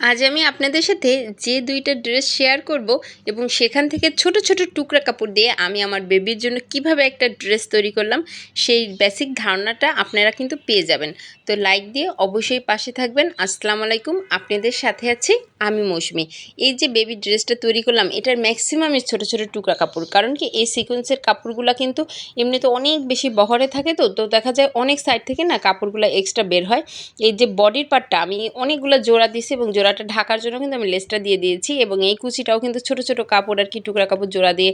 আজ আমি আপনাদের সাথে যে দুইটা ড্রেস শেয়ার করব এবং সেখান থেকে ছোট ছোট টুকরা কাপড় দিয়ে আমি আমার বেবির জন্য কীভাবে একটা ড্রেস তৈরি করলাম, সেই বেসিক ধারণাটা আপনারা কিন্তু পেয়ে যাবেন। তো লাইক দিয়ে অবশ্যই পাশে থাকবেন। আসসালামু আলাইকুম, আপনাদের সাথে আছি আমি মৌসুমি। এই যে বেবি ড্রেসটা তৈরি করলাম, এটার ম্যাক্সিমামই ছোট ছোট টুকরা কাপড়, কারণ কি এই সিকোয়েন্সের কাপড়গুলো কিন্তু এমনিতে অনেক বেশি বহরে থাকে তো তো দেখা যায় অনেক সাইড থেকে না কাপড়গুলো এক্সট্রা বের হয়। এই যে বডির পার্টটা আমি অনেকগুলো জোড়া দিছি এবং জোড়াটা ঢাকার জন্য কিন্তু আমি লেসটা দিয়ে দিয়েছি এবং এই কুচিটাও কিন্তু ছোট ছোট কাপড় আর কি, টুকরা কাপড় জোড়া দিয়ে,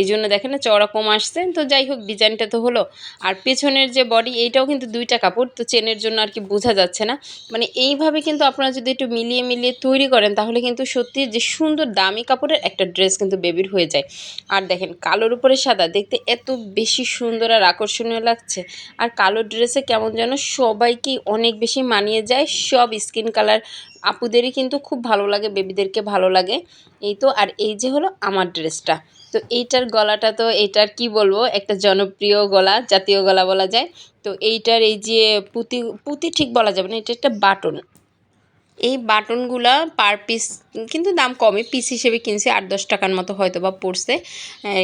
এই জন্য দেখেন না চওড়া কম আসছে। তো যাই হোক, ডিজাইনটা তো হলো। আর পেছনের যে বডি, এইটাও কিন্তু দুইটা কাপড়, তো চেনের জন্য আর কি বোঝা যাচ্ছে না। মানে এইভাবে কিন্তু আপনারা যদি একটু মিলিয়ে মিলিয়ে তৈরি করেন, তাহলে কিন্তু সত্যি যে সুন্দর দামি কাপড়ের একটা ড্রেস কিন্তু বেবির হয়ে যায়। আর দেখেন, কালোর উপরে সাদা, দেখতে এত বেশি সুন্দর আর আকর্ষণীয় লাগছে। আর কালো ড্রেসে কেমন যেন সবাইকেই অনেক বেশি মানিয়ে যায়, সব স্কিন কালার আপুদেরই কিন্তু খুব ভালো লাগে, বেবিদেরকে ভালো লাগে। এই তো, আর এই যে হলো আমার ড্রেসটা। তো এইটার গলাটা তো এটার কি বলব, একটা জনপ্রিয় গলা, জাতীয় গলা বলা যায়। তো এইটার এই যে পুঁতি পুঁতি ঠিক বলা যাবে না, এটা একটা বাটন। এই বাটনগুলা পার পিস কিন্তু দাম কমই। পিস হিসেবে কিনছি, আট দশ টাকার মতো হয়তো বা পড়ছে।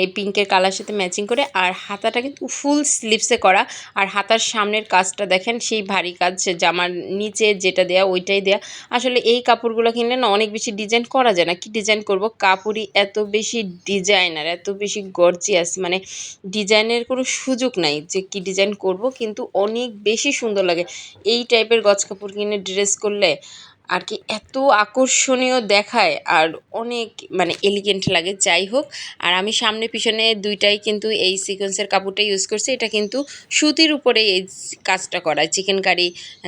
এই পিঙ্কের কালার সাথে ম্যাচিং করে। আর হাতাটা কিন্তু ফুল স্লিপসে করা। আর হাতার সামনের কাজটা দেখেন, সেই ভারী কাজ জামার নিচে যেটা দেয়া, ওইটাই দেয়া। আসলে এই কাপড়গুলো কিনলে না অনেক বেশি ডিজাইন করা যায় না। কি ডিজাইন করব? কাপড়ই এত বেশি ডিজাইনার এত বেশি গর্জিয়াস মানে ডিজাইনের কোনো সুযোগ নাই যে কি ডিজাইন করব। কিন্তু অনেক বেশি সুন্দর লাগে। এই টাইপের গজ কাপড় কিনে ড্রেস করলে আর কি এত আকর্ষণীয় দেখায় আর অনেক মানে এলিগেন্ট লাগে, যাই হোক। আর আমি সামনে পিছনে দুইটাই কিন্তু এই সিকোয়েন্সের কাপড়টা ইউজ করছি। এটা কিন্তু সুতির উপরে এই কাজটা করা চিকেন কারি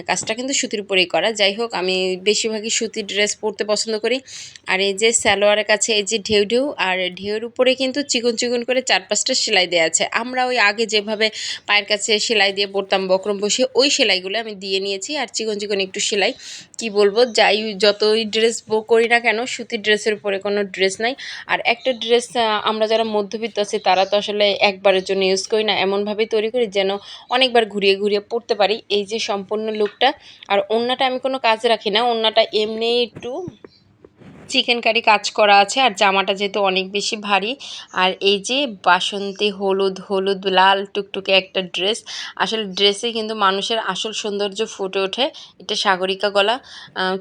কাজটা কিন্তু সুতির উপরেই করা। যাই হোক, আমি বেশিরভাগই সুতির ড্রেস পরতে পছন্দ করি। আর এই যে স্যালোয়ারের কাছে এই যে ঢেউ ঢেউ, আর ঢেউর উপরে কিন্তু চিকন চিকন করে চার পাঁচটা সেলাই দেওয়া আছে। আমরা ওই আগে যেভাবে পায়ের কাছে সেলাই দিয়ে পড়তাম বক্রম বসে ওই সেলাইগুলো আমি দিয়ে নিয়েছি। আর চিকন চিকন একটু সেলাই, কি বলব? যাই যতই ড্রেস করি না কেন, সুতির ড্রেসের উপরে কোনো ড্রেস নাই। আর একটা ড্রেস আমরা যারা মধ্যবিত্ত আছি, তারা তো আসলে একবারের জন্য ইউজ করি না। এমনভাবেই তৈরি করি যেন অনেকবার ঘুরিয়ে ঘুরিয়ে পড়তে পারি। এই যে সম্পূর্ণ লুকটা আর অন্যটা আমি কোনো কাজে রাখি না। অন্যটা এমনি একটু চিকেন কারি কাজ করা আছে, আর জামাটা যেহেতু অনেক বেশি ভারী। আর এই যে বাসন্তী হলুদ হলুদ লাল টুকটুকে একটা ড্রেস, আসলে ড্রেসে কিন্তু মানুষের আসল সৌন্দর্য ফুটে ওঠে, এটা সাগরিকা গলা।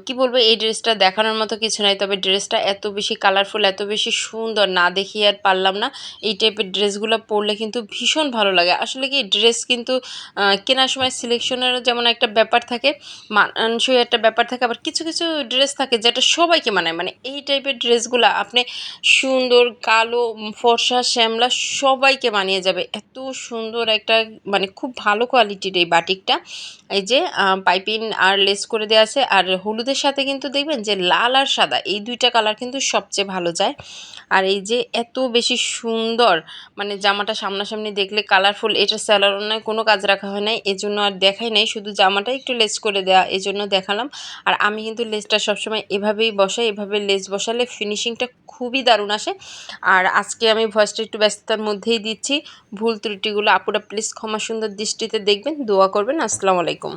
কি বলব, এই ড্রেসটা দেখানোর মতো কিছু নাই, তবে ড্রেসটা এত বেশি কালারফুল এত বেশি সুন্দর, না দেখিয়ে আর পারলাম না। এই টাইপের ড্রেসগুলো পরলে কিন্তু ভীষণ ভালো লাগে। আসলে কি, ড্রেস কিন্তু কেনার সময় সিলেকশনেরও যেমন একটা ব্যাপার থাকে, মানসই একটা ব্যাপার থাকে, আবার কিছু কিছু ড্রেস থাকে যেটা সবাইকে মানায়। মানে এই টাইপের ড্রেসগুলো আপনি সুন্দর, কালো ফর্সা, শ্যামলা সবাইকে বানিয়ে যাবে। এত সুন্দর একটা মানে খুব ভালো কোয়ালিটির এই বাটিকটা এই যে পাইপিং আর লেস করে দেওয়া আছে। আর হলুদের সাথে কিন্তু দেখবেন যে লাল আর সাদা, এই দুইটা কালার কিন্তু সবচেয়ে ভালো যায়। আর এই যে এত বেশি সুন্দর মানে জামাটা সামনাসামনি দেখলে কালারফুল এটা স্যালারনায় কোনো কাজ রাখা হয় নাই। এজন্য আর দেখাই নাই, শুধু জামাটা একটু লেস করে দেওয়া এজন্য দেখালাম। আর আমি কিন্তু লেসটা সবসময় এভাবেই বসাই, এভাবে লেস বসালে ফিনিশিংটা খুবই দারুণ আসে। আর আজকে আমি ভয়েসটা একটু ব্যস্ততার মধ্যেই দিচ্ছি। ভুল ত্রুটিগুলো আপুরা প্লিজ ক্ষমা সুন্দর দৃষ্টিতে দেখবেন। দোয়া করবেন। আসসালামু আলাইকুম।